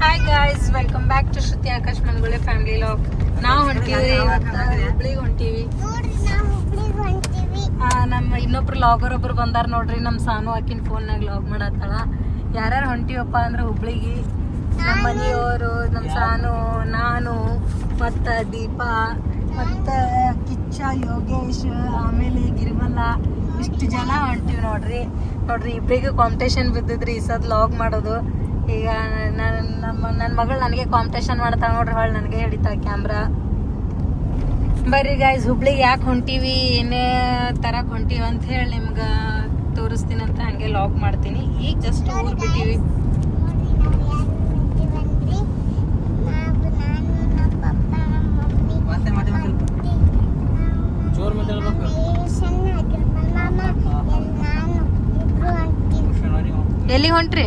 Hi guys welcome back to Shruti Akash Mangule family vlog ನಾವು ಹೊಂಟೀವಿ ಹುಬ್ಳಿಗೆ ಹೊಂಟೀವಿ. ನಮ್ಮ ಇನ್ನೊಬ್ರು ಲಾಗರ್ ಒಬ್ರು ಬಂದಾರ ನೋಡ್ರಿ ನಮ್ಮ ಸಾನು ಆಕಿನ ಫೋನ್ನಾಗ ಲಾಗ್ ಮಾಡತ್ತಾಳ. ಯಾರ್ಯಾರು ಹೊಂಟಿವಪ್ಪ ಅಂದ್ರೆ ಹುಬ್ಳಿಗೆ ನಮ್ಮ ಮನೆಯವರು ನಮ್ಮ ಸಾನು, ನಾನು, ಮತ್ತು ದೀಪಾ, ಮತ್ತ ಕಿಚ್ಚ, ಯೋಗೇಶ್, ಆಮೇಲೆ ಗಿರಿಮಲ್ಲ, ಇಷ್ಟು ಜನ ಹೊಂಟಿವಿ ನೋಡ್ರಿ. ನೋಡ್ರಿ, ಇಬ್ರಿಗೂ ಕಾಂಪಿಟೇಷನ್ ಬಿದ್ದಿದ್ರಿ ಈ ಸದ್ ಲಾಗ್ ಮಾಡೋದು. ಈಗ ನನ್ನ ನಮ್ಮ ನನ್ನ ಮಗಳು ನನಗೆ ಕಾಂಪಿಟೇಷನ್ ಮಾಡ್ತಾಳೆ ನೋಡ್ರಿ ಹೊಳ್ ನನಗೆ ಹಿಡಿತಾಳೆ ಕ್ಯಾಮ್ರಾ ಬರ್ರಿ ಗಾಯ್ಸ್ ಹುಬ್ಳಿಗೆ ಯಾಕೆ ಹೊಂಟೀವಿ ಏನೇ ತರಕ್ ಹೊಂಟೀವಿ ಅಂತ ಹೇಳಿ ನಿಮ್ಗೆ ತೋರಿಸ್ತೀನಿ ಅಂತ ಹಂಗೆ ಲಾಕ್ ಮಾಡ್ತೀನಿ ಈಗ ಜಸ್ಟ್ ಊರು ಬಿಟ್ಟಿವಿ ನಾನು ನಾನು ಎಲ್ಲಿ ಹೊಂಟ್ರಿ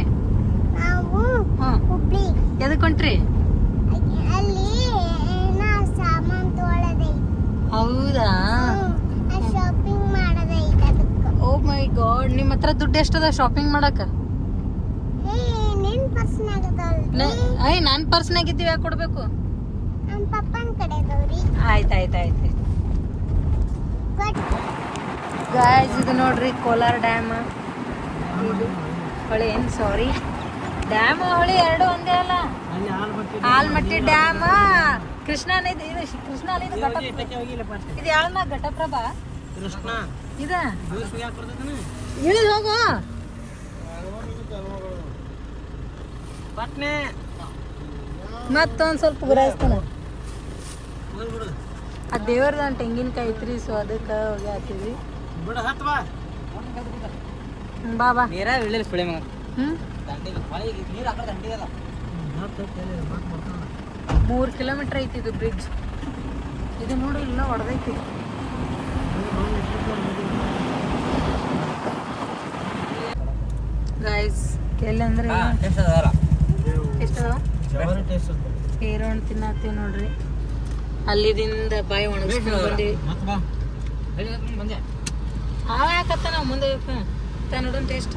ಹುಬ್ಳಿ ಎದಕ್ಕೆ ಹೊಂಟ್ರಿ? ಅಲ್ಲಿ ಏನೋ ಸಾಮಾನ್ ತೊಗೊಳದೈತಿ ಹೌದಾ? ಶಾಪಿಂಗ್ ಮಾಡೋದೈತಿ ಅದಕ್ಕೆ. ಓ ಮೈ ಗಾಡ್ ನಿಮ್ಮ ಹತ್ರ ದುಡ್ಡು ಎಷ್ಟದ ಶಾಪಿಂಗ್ ಮಾಡಕ? ಏ ನಿನ್ ಪರ್ಸ್ನಾಗ ಅದಾವಲ್ರಿ ಐ ನಾನ್ ಪರ್ಸ್ನಾಗ ಇದ್ದೀವಿ ಯಾಕೆ ಕೊಡ್ಬೇಕು? ನಮ್ಮ ಪಪ್ಪನ ಕಡೆ ಅದಾವ್ರಿ ಆಯ್ತು ಆಯ್ತು. ಆಯ್ತು ಗಾಯ್ಸ್ ಇದು ನೋಡ್ರಿ ಕೋಲಾರ ಡ್ಯಾಮ್ ಇದು. ಹೊಳೆ ಏನು ಸಾರಿ ಡ್ಯಾಮ್ ಹೊಳಿ ಎರಡು ಒಂದೇ ಅಲ್ಲ? ಆಲ್ಮಟ್ಟಿ ಡ್ಯಾಮ್ ಕೃಷ್ಣ ನದಿ ಇದು ಕೃಷ್ಣ ಘಟ ಇದು ಯಾಳನ ಘಟಪ್ರಭಾ? ಕೃಷ್ಣ. ಇದ? ಇಳಿದು ಹೋಗು. ಮತ್ತೊಂದ್ ಸ್ವಲ್ಪ ಗುರಾಯಿಸ್ತಾನ. ಆ ದೇವ್ರದ ತೆಂಗಿನಕಾಯಿ ಐತ್ರಿ ಸೊ ಅದಕ್ಕೆ ಹೋಗಿ ಹಾಕಿದ್ವಿ. ಬಾಬಾ ನೀರ ಇಳಿಲ್ಲ ಸುಳಿ ಮಗ. ಹ್ಮ್? ಮೂರು ಕಿಲೋಮೀಟರ್ ಐತಿ ಇದು ಬ್ರಿಡ್ಜ್ ಇದು ನೋಡು ಇಲ್ಲ ಹೊಡೆದೈತಿ ಹಣ್ಣು ತಿನ್ನತ್ತೀವಿ ನೋಡ್ರಿ. ಅಲ್ಲಿದಿಂದ ಬಾಯಿ ಒಣಗಿಸ್ಕೊಂಡು ಬಂದಿವಿ ಯಾಕತ್ತ ನಾವು ಮುಂದೆ? ನೋಡೋಣ ಟೇಸ್ಟ್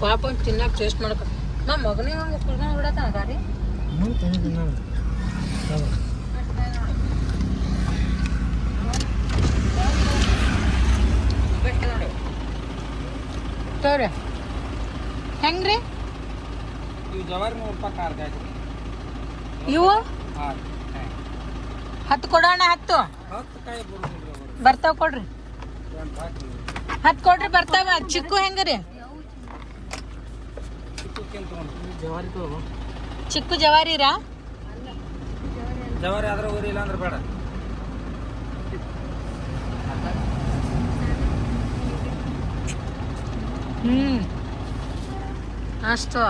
ಪಾಪ ತಿನ್ನಕ್ಕೆ ಟೇಸ್ಟ್ ಮಾಡಕ ನಮ್ಮ ಮಗನೇ ಹಂಗೆ ಕುಡ್ಕೊಂಡು ಬಿಡತ್ತ ಗಾರಿ ಮುಂದೆ ತಂದಿದ್ದೀನಿ ನಾನು ತೋರಿ ಹೆಂಗ್ರಿ? ಇವು ಜವಾರಿ ಮೂರು ರೂಪಾಯಿ ಕಾರ್ದ ಇವು? ಹತ್ತು ಕೊಡೋಣ ಹತ್ತು. ಬರ್ತಾವ ಕೊಡ್ರಿ. ಹತ್ತು ಕೊಡ್ರಿ ಬರ್ತಾವ. ಚಿಕ್ಕು ಹೆಂಗ್ರಿ? ಚಿಕ್ಕು ಜವಾರಿರಾ ಜವಾರಿ ಆದ್ರೆ ಊರಿ ಇಲ್ಲ ಅಂದ್ರೆ ಬೇಡ. ಹ್ಮ್. ಅಷ್ಟು.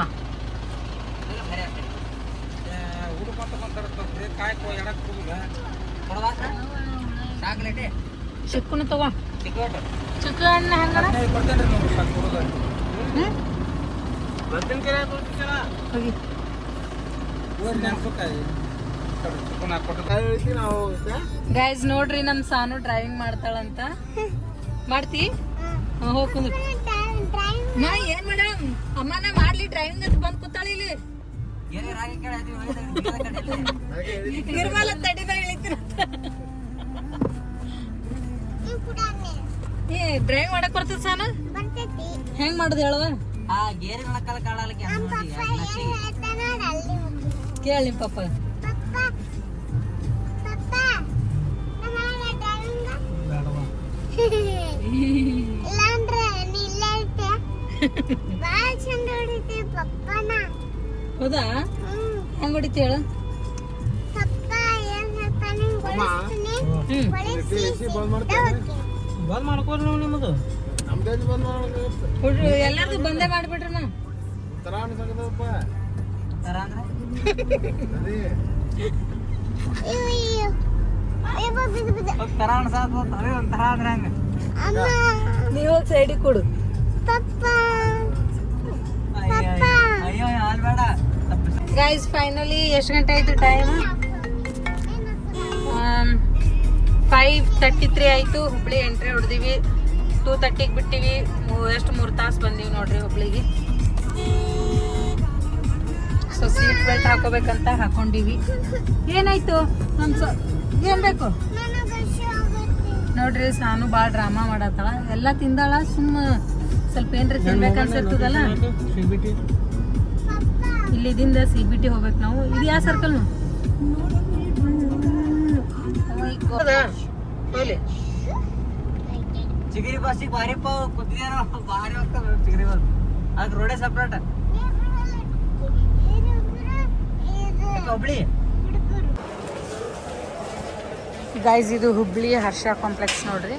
ಚಿಕ್ಕುನು ತಗೋ. ಟಿಕೆಟ್ ಚಿಕ್ಕು ಹಣ್ಣು ಹೆಂಗಣ ಹೋಗಿ. ಗೈಸ್ ನೋಡ್ರಿ ನಮ್ ಸಾನು ಡ್ರೈವಿಂಗ್ ಮಾಡ್ತಾಳಂತ. ಮಾಡ್ತಿ? ನಾ ಏನ್ ಮಾಡ ಅಮ್ಮನ ಮಾಡ್ಲಿ ಡ್ರೈವಿಂಗ್ ಅಂತ ಬಂದ್ ಕೂತಾಳ ಇಲ್ಲಿ. ನಿರ್ಮಲ ತಡಿದ ಏ ಡ್ರೈವಿಂಗ್ ಮಾಡಕ್ ಬರ್ತದ ಸಾನ? ಬರ್ತೈತಿ. ಹೆಂಗ್ ಮಾಡುದು ಹೇಳುವ ಆ ಗೇರಿ ಒಳಕಲ್ಲ ಕಾಡಲಿಕ್ಕೆ ಕೇಳಿ ನಿಮ್ಮ ಪಪ್ಪ. ಹೌದಾ? ಹೆಂಗ್ ಹೊಡಿತಿ ಹೇಳು. ಬಂದ್ ಮಾಡ್ಕೋರಿ ನಿಮ್ಮದು. ಹುಡ್ರು ಎಲ್ಲಾರ್ದು ಬಂದೇ ಮಾಡ್ಬಿಟ್ರಿ ನಾ ತರ ಅಂದ್ರೆ ಅಯ್ಯೋ ಅಯ್ಯೋ ಅಯ್ಯೋ ಬಿದ್ದು ಬಿದ್ದು ತರ ಅನ್ಸಾದ ಒಂಥರ ಅಂದ್ರೆ ಹಂಗ ಅಮ್ಮ ನೀವ್ ಸೈಡಿಗೆ ಕೊಡು. ಗೈಸ್ ಫೈನಲಿ ಎಷ್ಟು ಗಂಟೆ ಆಯ್ತು ಟೈಮ್ ಫೈವ್ ತರ್ಟಿ ತ್ರೀ ಆಯಿತು. ಹುಬ್ಳಿ ಎಂಟ್ರಿ ಹೊಡೆದಿವಿ. ಟೂ ತರ್ಟಿಗೆ ಬಿಟ್ಟಿವಿ. ಎಷ್ಟು ಮೂರು ತಾಸು ಬಂದೀವಿ ನೋಡ್ರಿ ಹುಬ್ಳಿಗೆ ಸೊ ಸೀಟ್ ಬೆಲ್ಟ್ ಹಾಕೋಬೇಕಂತ ಹಾಕೊಂಡಿವಿ. ಏನಾಯ್ತು? ನಮ್ಮ ಸ ಏನ್ ಬೇಕು? ನೋಡ್ರಿ ಸಾನು ಭಾಳ ಡ್ರಾಮಾ ಮಾಡತ್ತಾಳ. ಎಲ್ಲ ತಿಂದಾಳ ಸುಮ್ಮ ಸ್ವಲ್ಪ ಏನ್ರಿ ತಿನ್ಬೇಕು ಅನ್ಸಿರ್ತದಲ್ಲ? ಇಲ್ಲಿದಿಂದ ಸಿ ಬಿ ಟಿ ಹೋಗ್ಬೇಕು ನಾವು. ಇದು ಯಾವ ಸರ್ಕಲ್ ಚಿಗರಿ ಬಸ್ಸಿಗೆ ಭಾರಿ ಪಾವ್ ಕುದ್ದಿದಾರ ಭಾರಿ ಹೋಗ್ತಾವ ಚಿಗರಿ ಬಸ್. ಅದಕ್ಕೆ ರೋಡೇ ಸಪ್ರೇಟ್ ಹುಬ್ಳಿ? ಗೈಸ್ ಇದು ಹುಬ್ಳಿ ಹರ್ಷ ಕಾಂಪ್ಲೆಕ್ಸ್ ನೋಡ್ರಿ.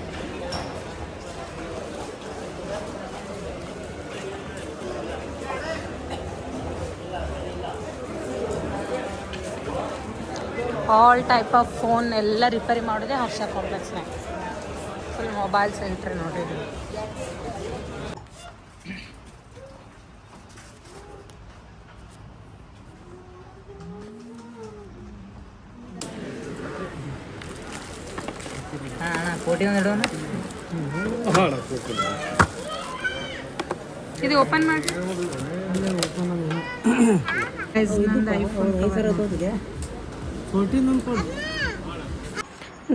ಆಲ್ ಟೈಪ್ ಆಫ್ ಫೋನ್ ಎಲ್ಲ ರಿಪೇರಿ ಮಾಡೋದೇ ಹರ್ಷ ಕಾಂಪ್ಲೆಕ್ಸ್ನಾಗ ಫುಲ್ ಮೊಬೈಲ್ಸ್ ಐತ್ರಿ ನೋಡ್ರಿ ಇದು ಹಾ ಅಣ್ಣ ಕೋಟಿ ಒಂದು ಇಡೋಣ ಇದು ಓಪನ್ ಮಾಡಿ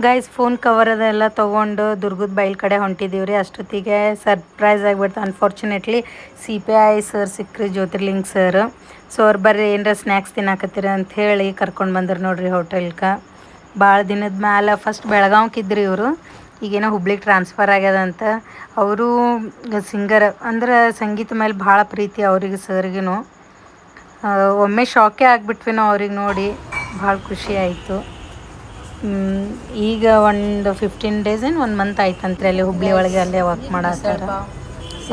ಗೈಸ್ ಫೋನ್ ಕವರ್ ಅದೆಲ್ಲ ತೊಗೊಂಡು ದುರ್ಗದ ಬೈಲ್ ಕಡೆ ಹೊಂಟಿದ್ದೀವಿ ರೀ. ಅಷ್ಟೊತ್ತಿಗೆ ಸರ್ಪ್ರೈಸ್ ಆಗಿಬಿಡ್ತು. Unfortunately C P I sir ಸಿಕ್ಕ್ರಿ, Jyotirling sir so ಅವ್ರು ಬರ್ರಿ, ಏನರ ಸ್ನ್ಯಾಕ್ಸ್ ತಿನ್ನಾಕತ್ತೀರ ಅಂತ ಹೇಳಿ ಕರ್ಕೊಂಡು ಬಂದರು ನೋಡ್ರಿ ಹೋಟೆಲ್ಗೆ ಭಾಳ ದಿನದ ಮೇಲೆ ಫಸ್ಟ್ ಬೆಳಗಾವ್ಕಿದ್ರಿ ಇವರು. ಈಗೇನೋ ಹುಬ್ಳಿಗೆ ಟ್ರಾನ್ಸ್ಫರ್ ಆಗ್ಯದಂತ ಅವರು ಸಿಂಗರ್ ಅಂದ್ರೆ ಸಂಗೀತ ಮೇಲೆ ಭಾಳ ಪ್ರೀತಿ ಅವ್ರಿಗೆ ಸರ್ಗಿನೂ. ಒಮ್ಮೆ ಶಾಕೇ ಆಗಿಬಿಟ್ವಿ ನಾವು ಅವ್ರಿಗೆ ನೋಡಿ. ಭಾಳ ಖುಷಿ ಆಯಿತು. ಈಗ ಒಂದು ಫಿಫ್ಟೀನ್ ಡೇಸ್ ಏನು ಒಂದು ಮಂತ್ ಆಯ್ತಂತ್ರಿ ಅಲ್ಲಿ ಹುಬ್ಳಿ ಒಳಗೆ ಅಲ್ಲೇ ವರ್ಕ್ ಮಾಡತ್ತಾರ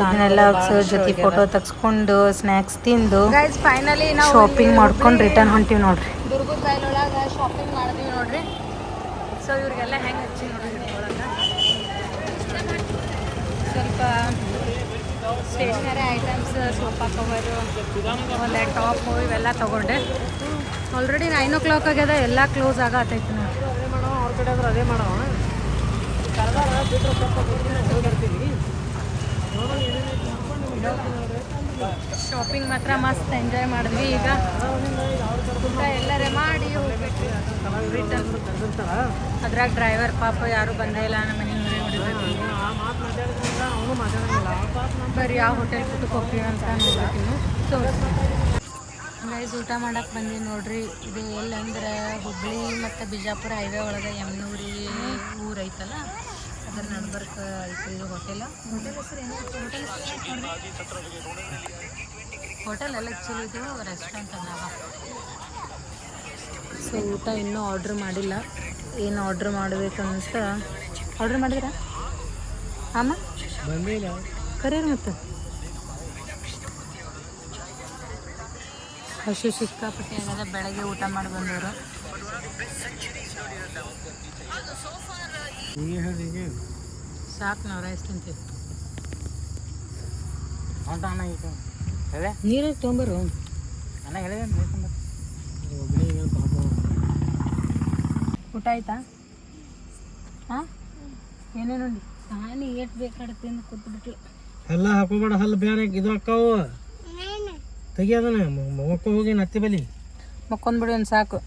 ಇದನ್ನೆಲ್ಲ ಸರ್ ಜೊತೆ ಫೋಟೋ ತೆಗ್ಸ್ಕೊಂಡು ಸ್ನ್ಯಾಕ್ಸ್ ತಿಂದು ಫೈನಲಿ ಶಾಪಿಂಗ್ ಮಾಡ್ಕೊಂಡು ರಿಟರ್ನ್ ಹೊಂಟಿವಿ ನೋಡ್ರಿ. ದುರ್ಗದ ಬೈಲೊಳಗೆ ಶಾಪಿಂಗ್ ಮಾಡಿದ್ವಿ ನೋಡ್ರಿ. ಸೊ ಇವ್ರಿಗೆಲ್ಲ ಹೆಂಗೆ ಹಚ್ಚಿ ನೋಡ್ರಿ ಒಳಗೆ? ಸ್ವಲ್ಪ ಸ್ಟೇಷ್ನರಿ ಐಟಮ್ಸ್ ಸೋಫಾ ಕವರು ಆಮೇಲೆ ಟಾಪು ಇವೆಲ್ಲ ತೊಗೊಂಡೆ. ಆಲ್ರೆಡಿ ನೈನ್ ಓ ಕ್ಲಾಕ್ ಆಗ್ಯದ ಎಲ್ಲ ಕ್ಲೋಸ್ ಆಗತ್ತೈತಿ ನೋಡಿ ಅವ್ರ ಕಡೆ ಆದ್ರೆ ಅದೇ ಮಾಡೋ ಶಾಪಿಂಗ್ ಮಾತ್ರ ಮಸ್ತ್ ಎಂಜಾಯ್ ಮಾಡಿದ್ವಿ ಈಗ. ಊಟ ಎಲ್ಲರೇ ಮಾಡಿ ಹೋಗ್ಬಿಟ್ವಿ. ಅದ್ರಾಗ ಡ್ರೈವರ್ ಪಾಪ ಯಾರು ಬಂದೇ ಇಲ್ಲ ನಮ್ಮ ಮನೆಯವರೇ ಹೊಡಿಬೇಕು ಅವನು ಮಾತಾಡಂಗಿಲ್ಲ. ಬರೀ ಆ ಹೋಟೆಲ್ ಊಟಕ್ಕೆ ಹೋಗ್ತೀವಿ ಅಂತ ನೋಡ್ತೀನಿ ಸೊ ಗೈಸ್ ಊಟ ಮಾಡಕ್ಕೆ ಬಂದೀವಿ ನೋಡ್ರಿ. ಇದು ಎಲ್ಲಂದ್ರೆ ಹುಬ್ಳಿ ಮತ್ತು ಬಿಜಾಪುರ ಹೈವೇ ಒಳಗೆ ಯಮನೂರಿ ಊರು ಐತಲ್ಲ? ಅದ್ರ ನಡ್ಬರ್ಕ ಐತಿ ಇದು ಹೋಟೆಲ್ ಹೋಟೆಲ್ ಹೆಸರು ಏನು? ಹೋಟೆಲ್ ಹೋಟೆಲ್ ಎಲ್ಲ ಚಲೋ ಇದು ರೆಸ್ಟೋರೆಂಟ್ ಅದಾವ ಸೊ ಊಟ ಇನ್ನೂ ಆರ್ಡ್ರ್ ಮಾಡಿಲ್ಲ. ಏನು ಆರ್ಡ್ರ್ ಮಾಡಬೇಕಂತ? ಆರ್ಡ್ರ್ ಮಾಡಿದ್ರಾ ಆಮ ಬಂದಿಲ್ಲ. ಕರೀರಿ ಮತ್ತೆ? ಹಸು ಸಿಕ್ಕಾಪಟ್ಟೆ ಆಗದ ಬೆಳಗ್ಗೆ ಊಟ ಮಾಡಿ ಬಂದವರು. ಸಾಕು ನಾವು ರೈಸ್ ತಿಂತೀವಿ. ನೀರು ತೊಂಬರು ಅಣ್ಣ ಹೇಳಿದೆ ಊಟ ಆಯ್ತಾ? ಹಾಂ? ಏನೇನು ಉಂಡಿ ಸಾನಿ ಏಟ್ ಬೇಕಾಡತ್ತೆ ಅಂತ ಕೂತ್ಬಿಟ್ಲು ಎಲ್ಲ ಹಾಕೋಬೇಡ ಹಲ್ಲು ಬೇರೆ ಇದು ಅಕ್ಕಾವು ಮೊಕ್ಕ ಹೋಗಿ ನತ್ತಿ ಬಲಿ. ಮಕ್ಕೊಂದ್ಬಿಡಿ ಒಂದು ಸಾಕು.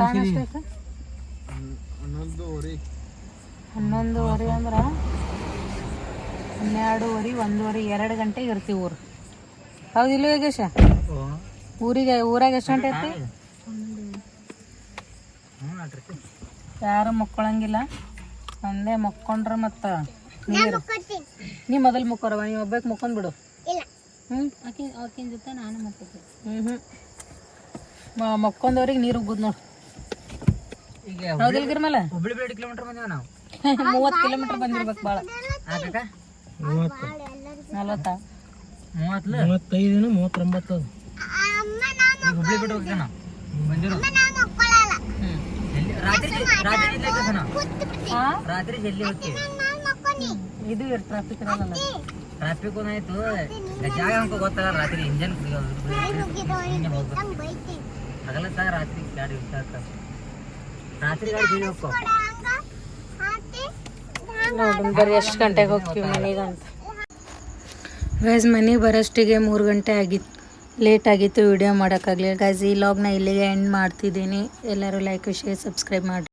ಟೈಮ್ ಹನ್ನೊಂದುವರೆ. ಹನ್ನೊಂದುವರೆ ಅಂದ್ರೆ ಹನ್ನೆರಡುವರೆ ಒಂದೂವರೆ ಎರಡು ಗಂಟೆಗೆ ಇರ್ತೀವಿ ಊರು. ಹೌದಿಲ್ಲ ಯೋಗೇಶ? ಊರಿಗೆ ಊರಾಗ ಎಷ್ಟು ಗಂಟೆ ಐತಿ ಯಾರು ಮಕ್ಕೊಳಂಗಿಲ್ಲ. ಒಂದೇ ಮಕ್ಕೊಂಡ್ರೆ ಮತ್ತ ನೀರು. ನೀ ಮೊದಲು ಮುಕ್ಕೋರವ ನೀವು ಒಬ್ಬಕ್ಕೆ ಮುಕ್ಕೊಂಡ್ಬಿಡು. ಹ್ಞೂ ಆಕೆ ಆಕಿನ ಜೊತೆ ನಾನು ಮಕ್ಕೋತೀನಿ ಹ್ಞೂ ಹ್ಞೂ ಮಕ್ಕೊಂದವ್ರಿಗೆ ನೀರು ಉಗ್ಗುದು ನೋಡಿ. ಈಗ ಹೌದಿಲ್ಲ ಗಿರ್ಮಲ ಹುಬ್ಳಿ ಬೇಡ ಕಿಲೋಮೀಟರ್ ಬಂದೇವ ನಾವು. ಮೂವತ್ತು ಕಿಲೋಮೀಟ್ರ್ ಬಂದಿರ್ಬೇಕು ಭಾಳ ಆಗ ಮೂವತ್ತು. ನಲ್ವತ್ತಾ. ಮೂವತ್ತು ಮೂವತ್ತೈದು ಮೂವತ್ತೊಂಬತ್ತು. ಅಮ್ಮ ನಾನು ಈಗ ಹುಬ್ಳಿ ಬಿಟ್ಟು ಹೋಗ್ತೀವಿ ನಾವು? ಬಂದಿರೋ. ನಾನು ಒಪ್ಕೊಳ್ಳಲ್ಲ ಹ್ಞೂ ರಾತ್ರಿ ರಾತ್ರಿ ಜಲ್ದಿ ಹೋಗ್ತೀವಿ ನಾವು ಕೂತು ರಾತ್ರಿ ಜಲ್ದಿ ಹೋಗ್ತೀವಿ ನಾನು ಮಕ್ಕೊನಿ. ಇದು ಇರ್ ಟ್ರಾಫಿಕ್ ಇರಲ್ಲ. ಟ್ರಾಫಿಕ್ ಆಯ್ತು. ಜಾಗ ಅನ್ಕೋ ಗೊತ್ತಲ್ಲ ರಾತ್ರಿ ಇಂಜನ್ ಹೋಗಿದ್ದವರಿಗೆ ಸರ್ ರಾತ್ರಿ ಗಾಡಿ ರಾತ್ರಿ ಗಾಡಿ ಎಷ್ಟು ಗಂಟೆಗೆ ಹೋಗ್ತೀವಿ ಮನೆಗೆ ಅಂತ. ಗೈಸ್ ಮನೆಗೆ ಬರೋಷ್ಟಿಗೆ ಮೂರು ಗಂಟೆ ಆಗಿತ್ತು ಲೇಟ್ ಆಗಿತ್ತು ವಿಡಿಯೋ ಮಾಡೋಕ್ಕಾಗಲಿಲ್ಲ. ಗೈಸ್ ಈ ಲಾಗ್ನ ಇಲ್ಲಿಗೆ ಎಂಡ್ ಮಾಡ್ತಿದ್ದೀನಿ. ಎಲ್ಲರೂ ಲೈಕ್ ಶೇರ್ ಸಬ್ಸ್ಕ್ರೈಬ್ ಮಾಡಿ